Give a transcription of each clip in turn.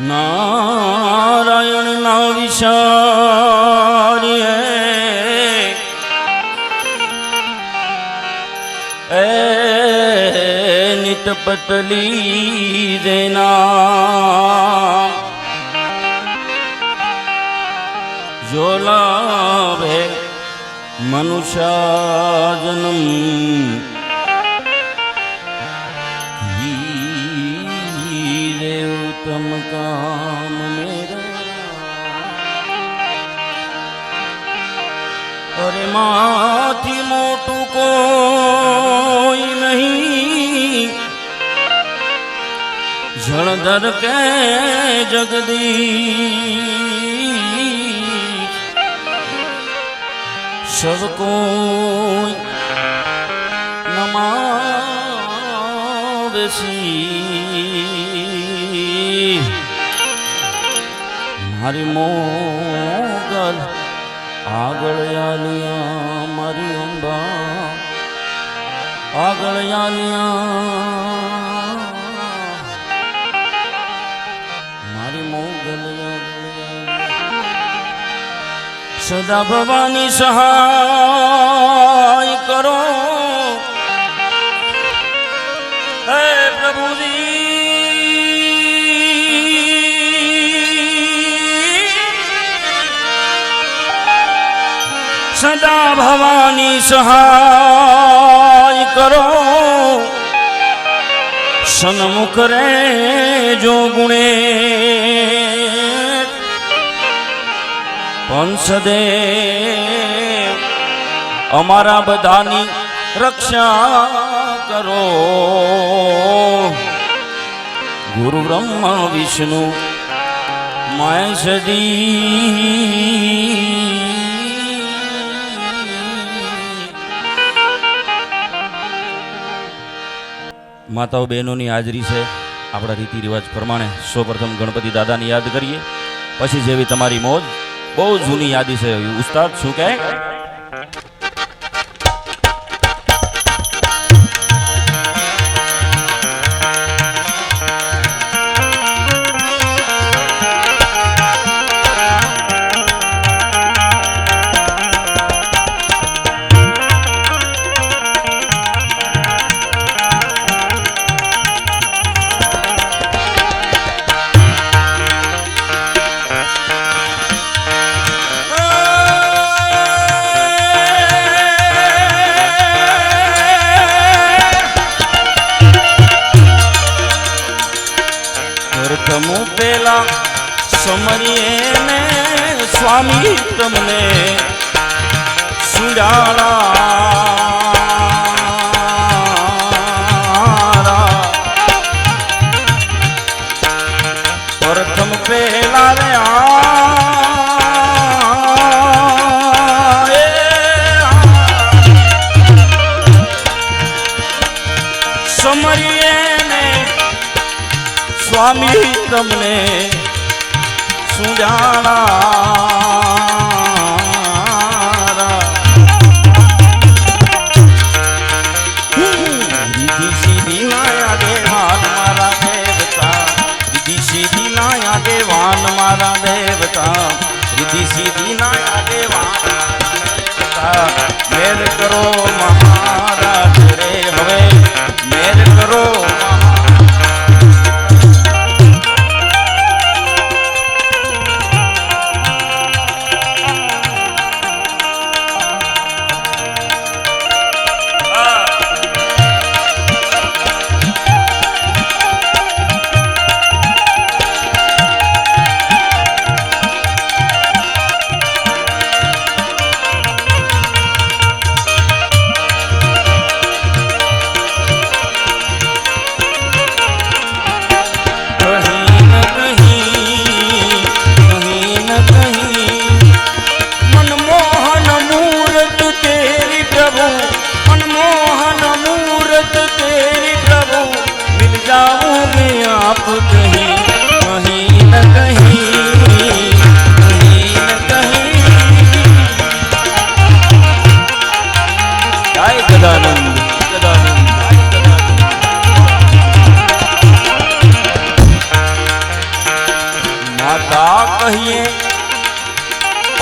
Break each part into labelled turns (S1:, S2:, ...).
S1: નારાયણ ના વિશારીએ એ નિત પતલી દેના જોલાવે મનુષ્ય જન્મ માથી મોટું કોઈ નહીં. જળધર કે જગદી સબ કોઈ મારી મોગલ આગળ આલિયા મારી અંબા, આગળ આલિયા મારી મોગલ આગળ સદા ભવાની સહાય કરો. હે પ્રભુજી સદા ભવાની સહાય કરો સન્મુખ રે જો ગુણે પંસદે અમારા બધાની રક્ષા કરો ગુરુ બ્રહ્મા વિષ્ણુ મહેશજી માતાઓ બહેનોની હાજરી છે. આપણા રીતિ રિવાજ પ્રમાણે સૌપ્રથમ ગણપતિ દાદાને યાદ કરીએ. પછી જેવી તમારી મોજ, બહુ જૂની યાદી છે. ઉસ્તાદ, શું કહે? સ્વામી તમને સુજાણા રીધિ સીધી નાયા દેવાન મારા દેવતા. રીધિ સીધી નાયા દેવાન મારા દેવતા. રીધિ સીધી નાયા દેવાન દેવતા. મેર કરો મહારાજ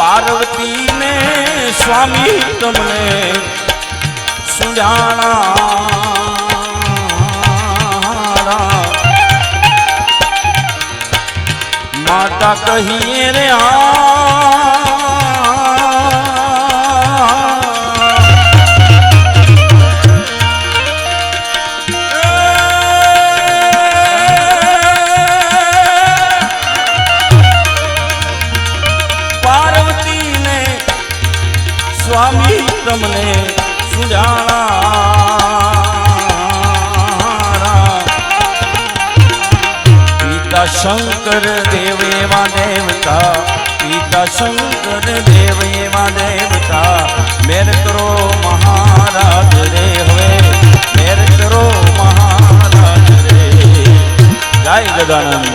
S1: પાર્વતીને સ્વામી તમને સુજાણા. માતા કહીએ રે આ શંકર દેવ એવા દેવતા પિતા શંકર દેવ એવા દેવતા મેર કરો મહારાજ રે હવે, મેર કરો મહારાજ રે. જય ગદાનંદ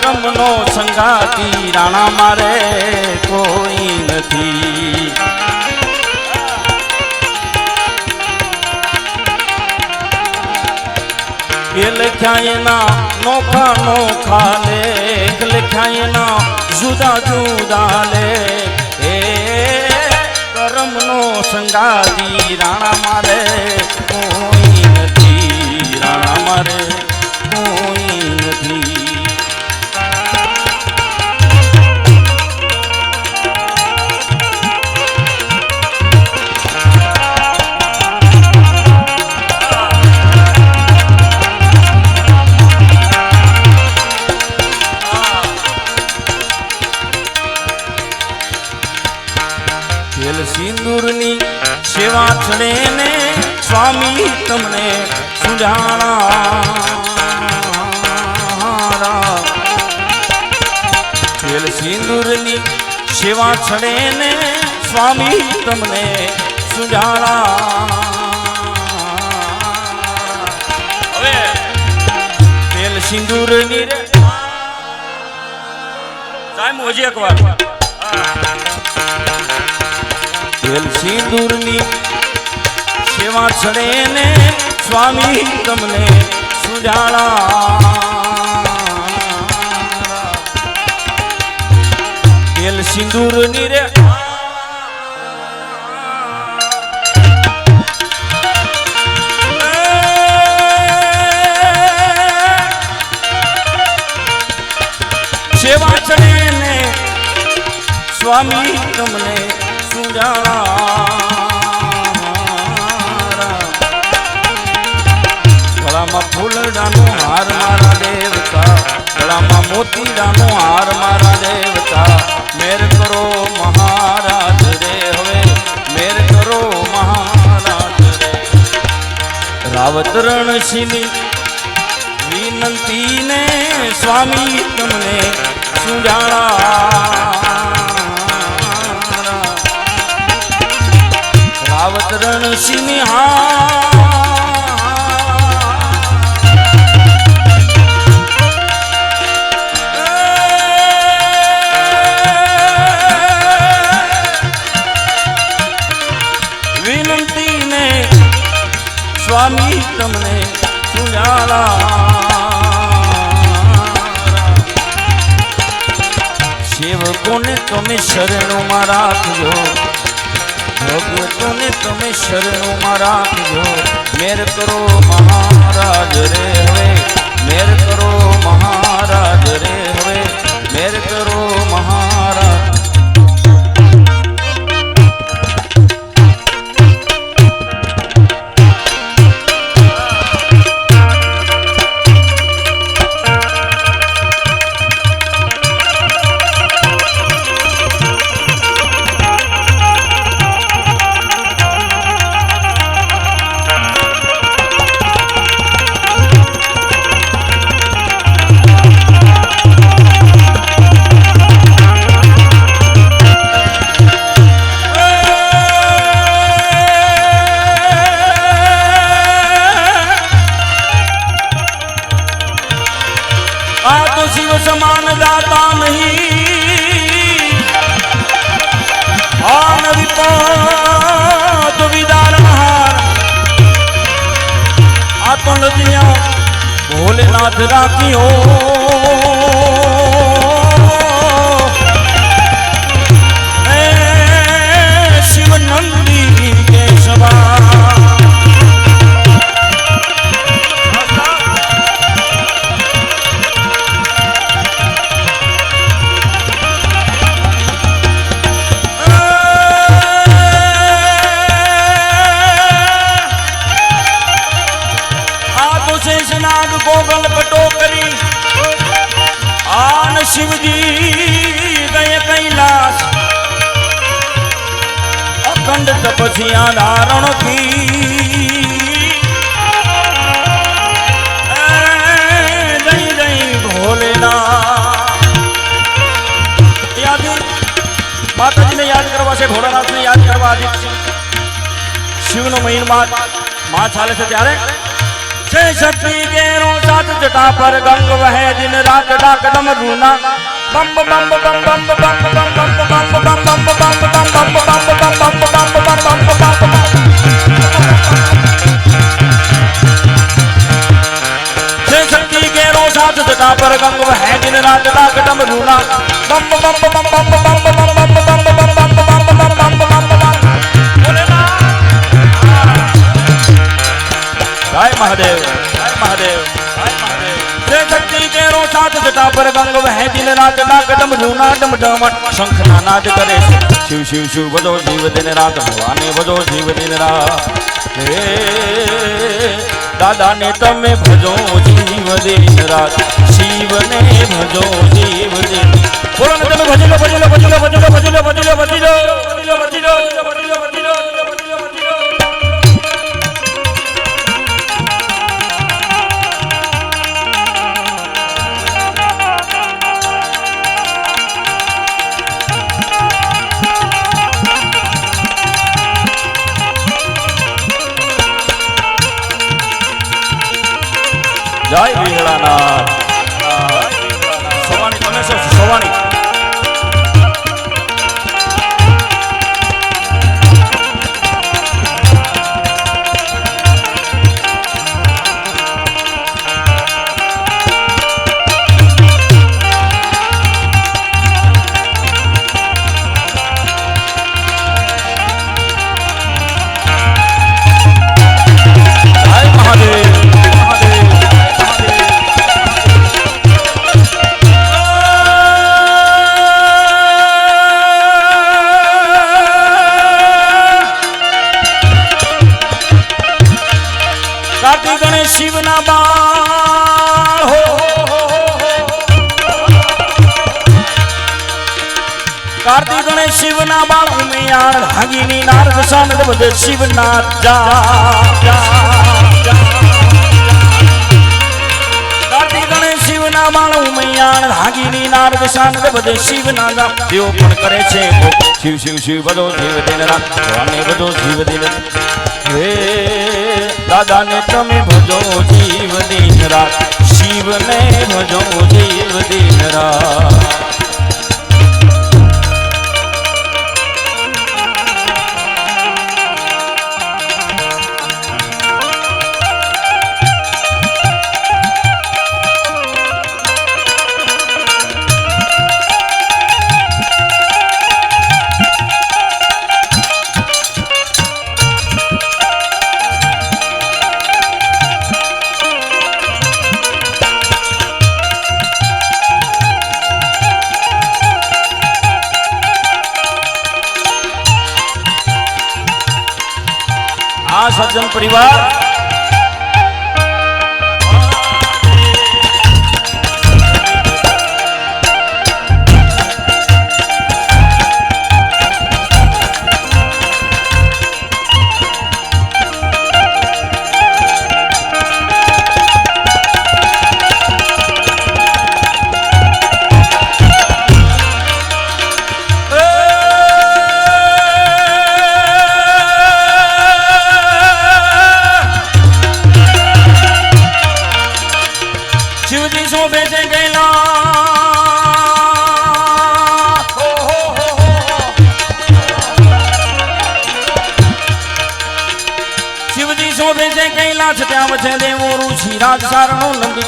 S1: કરમનો સંગાતી રાણા મારે કોઈ નથી. એ લખ્યા એના નોખા નોખા લેખ લખ્યા એના જુદા જુદા લેખ એ કરમનો સંગાતી રાણા મારે કોઈ નથી. રાણા મારે તેલ સિંદૂરની સેવા છડે ને સ્વામી તમને સુજાણા. તેલ સિંદૂરની સેવા છડે ને સ્વામી તમને સુજાણા. હવે તેલ સિંદૂરની રે. સાહેબ હજી એક તેલ સિંદૂરની સેવા છડે ને સ્વામી તમને સુજાણા. તેલ સિંદૂરની રે. સેવા સ્વામી મોતીડાનો હાર મારા દેવતા. મેર કરો મહારાજ રે હવે. મેર કરો મહારાજ રે. રાવત રણશીલી વિનંતી ને સ્વામી તમને સુજાણા. રાવત રણસિંહ હા સ્વામી તમને સુજાલા સેવકોને તમે શરણોમાં રાખજો. ભગવતોને તમે શરણોમાં રાખજો. મેર કરો મહારાજ રે હવે. મેર કરો મહારાજ રે રાખી મહિનમાં માં ચાલે છે ત્યારે જય શક્તિ કેરો સાત જટા પર ગંગ વહે દિન રાત ડાક ડમ રૂના બમ બમ બમ બમ બમ બમ બમ બમ બમ બમ બમ બમ બમ બમ બમ બમ બમ બમ જય શક્તિ કેરો સાત જટા પર ગંગ વહે દિન રાત ડાક ડમ રૂના બમ બમ બમ બમ બમ બમ બમ બમ જય મહાદેવ જય મહાદેવ જય મહાદેવ. જય શક્તિ કેરો સાત જટા પર ગંગ વહે દિન રાત ડાક ડમ રૂના ડમ ડમટ શંખ ના નાદ કરે. શિવ શિવ શિવ બધો જીવ દિન રાત ભવાની બધો જીવ દિન રાત હે દાદા ને તમે ભજો જીવ દિન રાત શિવ ને ભજો જીવ દિન બોલો ને તમે ભજી લો ભજી લો ભજી લો ભજી લો. શિવના બાળ ઉમિયાણ હાગીની નાર સાનદ બધે શિવના જા. શિવના બાળ ઉમિયાણ બધે શિવના પણ કરે છે શિવ શિવ શિવ બધો જીવ દિન રાત. ભગવાને બધો જીવ દિન હે, દાદાને તમે ભજો જીવ દિન રાત. શિવને ભજો જીવ દિન રાત.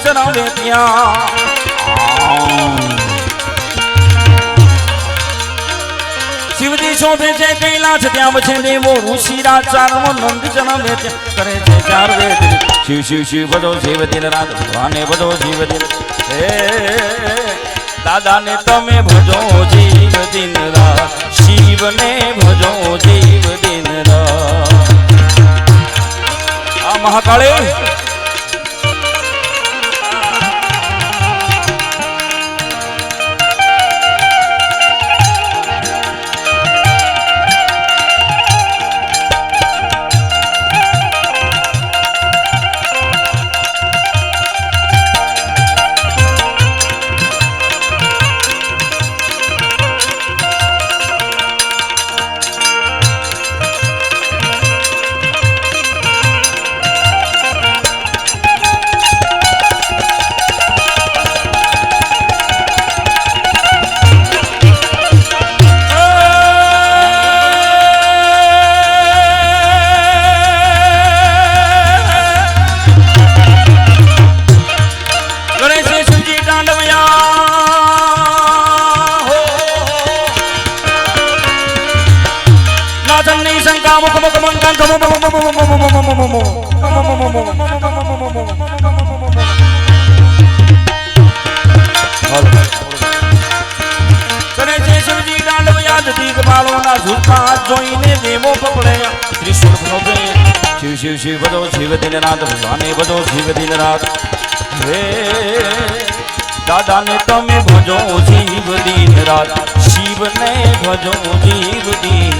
S1: ત્યાં શિવજી શોભે છે કૈલાસ, ત્યાં વચ્ચે દેવો ઋષિ રાજ સારણો નંદ કરે છે ચાર શિવ શિવ શિવ, ભજો શિવ દિન રાત, ભગવાને ભજો શિવ દિન હે, દાદાને તમે ભજો જીવ દિન રાત, શિવને ભજો જીવ દિન રાત. આ મહાકાળી જોઈને દેવો પકડે. ત્રિશુળ ભોગે. શિવ શિવ શિવ બધો શિવ દિનરાત ભગવાને બધો શિવ દિનરાત હે, દાદાને તમે ભજો જીવ દિન રાત શિવને ભજો જીવ દિન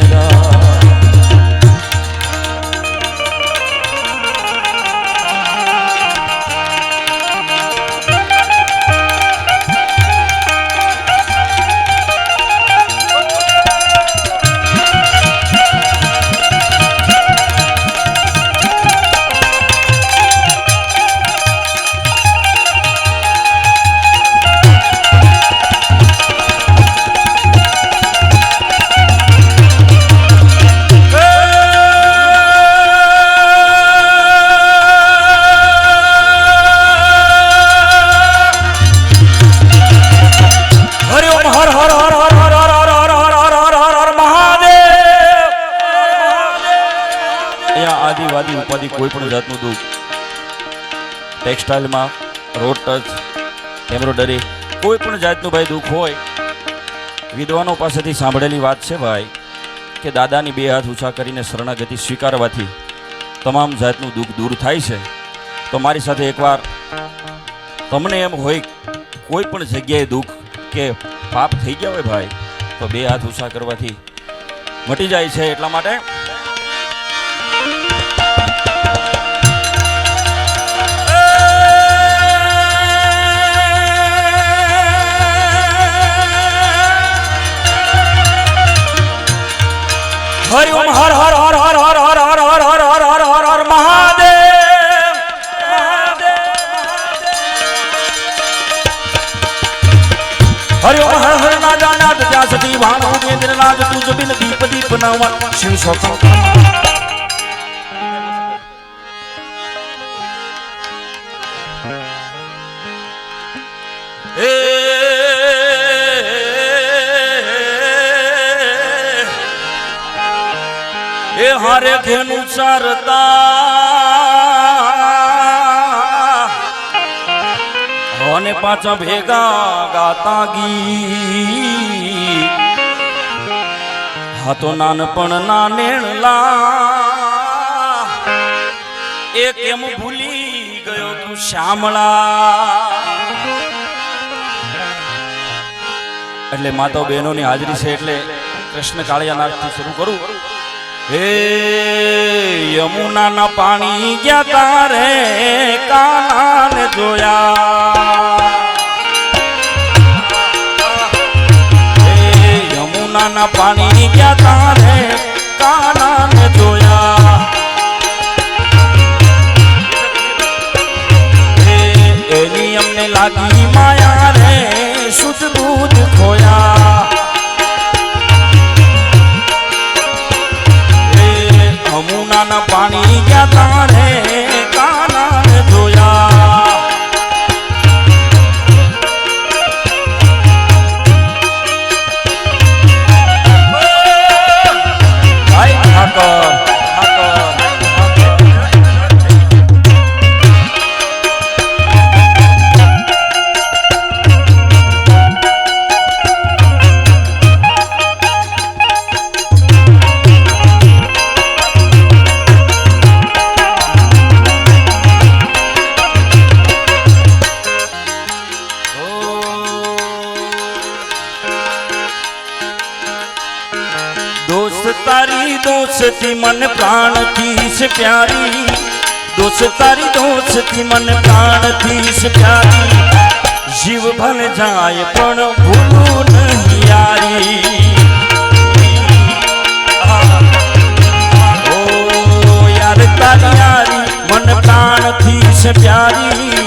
S1: ટેક્સટાઇલમાં રોડ ટચ એમ્બ્રોડરી કોઈ પણ જાતનું ભાઈ દુઃખ હોય, વિદ્વાનો પાસેથી સાંભળેલી વાત છે ભાઈ, કે દાદાની બે હાથ ઊંચા કરીને શરણાગતિ સ્વીકારવાથી તમામ જાતનું દુઃખ દૂર થાય છે. તો મારી સાથે એકવાર તમને એમ હોય, કોઈ પણ જગ્યાએ દુઃખ કે પાપ થઈ ગયા હોય ભાઈ, તો બે હાથ ઊંચા કરવાથી મટી જાય છે એટલા માટે હરિ ઓમ હર હર હર હર હર હર હર હર હર હર હર હર હર મહાદેવ હરિ ઓમ હર હર નાદા નાદ ત્યાં સતી ભાણ ઉગેન્દ્ર નાદ તુજ બિન દીપ દીપ નવ શિવ શોક એ હારે ઘેનું ચારતા. અને પાછા ભેગા ગાતા ગી હા તો નાનપણ ના નેણલા એ કેમ ભૂલી ગયો તું શ્યામળા એટલે માતા બહેનોની હાજરી છે એટલે કૃષ્ણ કાળિયા નાગથી શરૂ કરું. હે યમુના ના પાણી ગયા તારે કાનાને જોયા. હે યમુના ના પાણી ગયા તારે કાનાને દોસ્તી મન પ્રાણથી છે પ્યારી દોસ્ત તારી દોસ્તી મન પ્રાણથી છે પ્યારી જીવ ભલે જાય પણ ભૂલું નહીં યારી ઓ યાર તારી યારી મન પ્રાણથી છે પ્યારી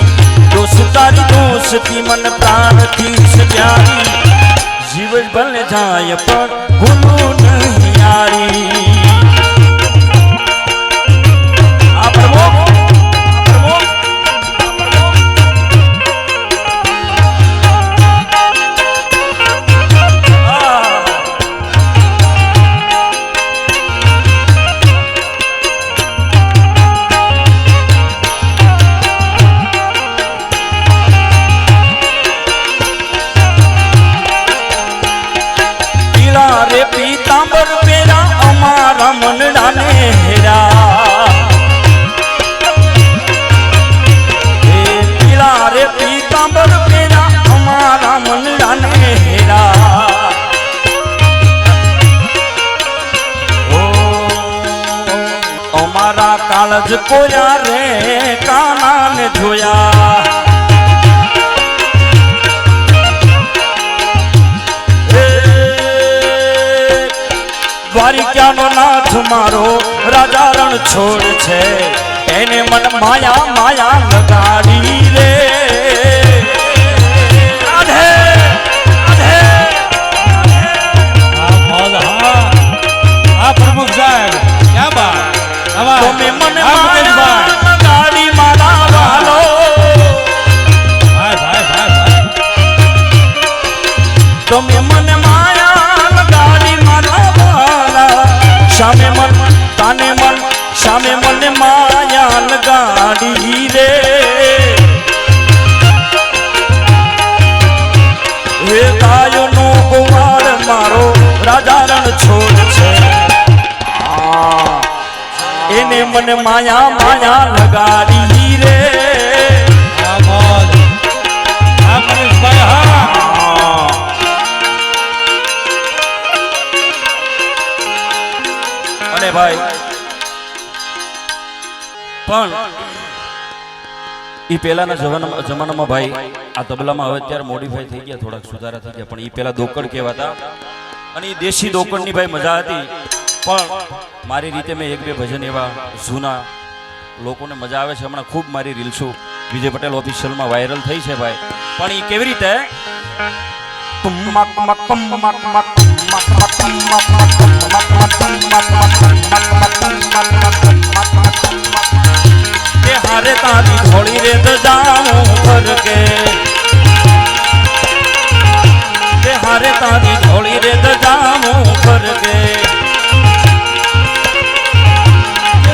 S1: દોસ્ત તારી દોસ્તી મન પ્રાણથી છે પ્યારી જીવ ભલે જાય પણ ભૂલું નહીં યારી આ દ્વારિકાનો નાથ મારો? રાજા રણ છોડ છે. એને મન માયા માયા લગાડી રે
S2: પ્રમુખ સાહેબ ક્યાં
S1: તમે મને માયા. સામે મન, તાને મન સામે મને માયા લગાડી રે. હે ગાયોનો કુમાર મારો રાજા રણ છોડ છે. એને મને માયા માયા લગાડી રે. ભાઈ. પણ એ પહેલાના જમાનામાં જમાનામાં ભાઈ, આ તબલામાં હવે અત્યારે મોડિફાઈ થઈ ગયા, થોડાક સુધારા થઈ ગયા, પણ એ પહેલા દોકડ કહેવાતા. અને એ દેશી દોકડની ભાઈ મજા હતી. પણ મારી રીતે મેં એક બે ભજન એવા જૂના લોકોને મજા આવે છે. હમણાં ખૂબ મારી રીલ્સો વિજય પટેલ ઓફિશિયલમાં વાયરલ થઈ છે ભાઈ. પણ એ કેવી રીતે? હારે તારી થોડી રેત જાઉં ફરકે હારે તારી થોડી રેત જાઉં ફરકે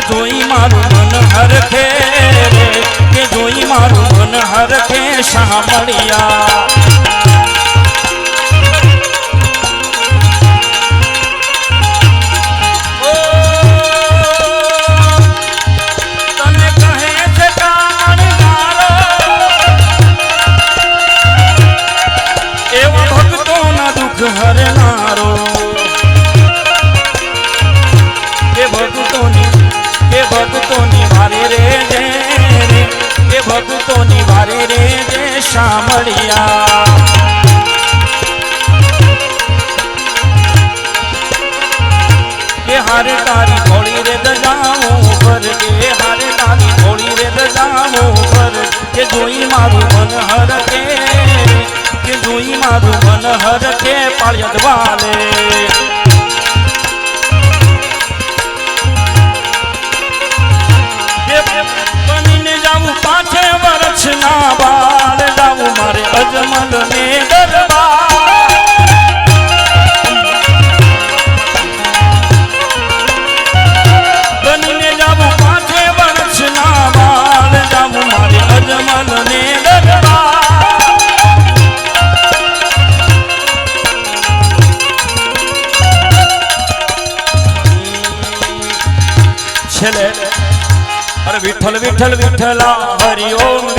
S1: જોઈ મારું મન હરખે રે? કે જોઈ મારું મન હરખે ભક્તોની વારે રે જે સાંભળ્યા. હારે તારી થોડી રે દજાઉં પર, કે હારે તારી થોડી રે દજાઉં પર, કે જોઈ મારું મન હરકે કે જોઈ મારું મન હરકે પાળિયદ વાલે વર્ષના બાળ જાવું મારે અજમલ ને દરબાર બનીને જાવું પાછે વર્ષના બાળ જાવું મારે અજમલ ને વિઠ્ઠલ વિઠ્ઠલ, વિઠ્ઠલા હરિ ઓમ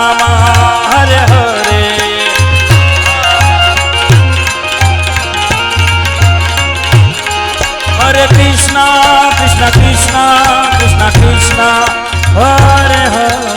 S1: કૃષ્ણ હરે હરે.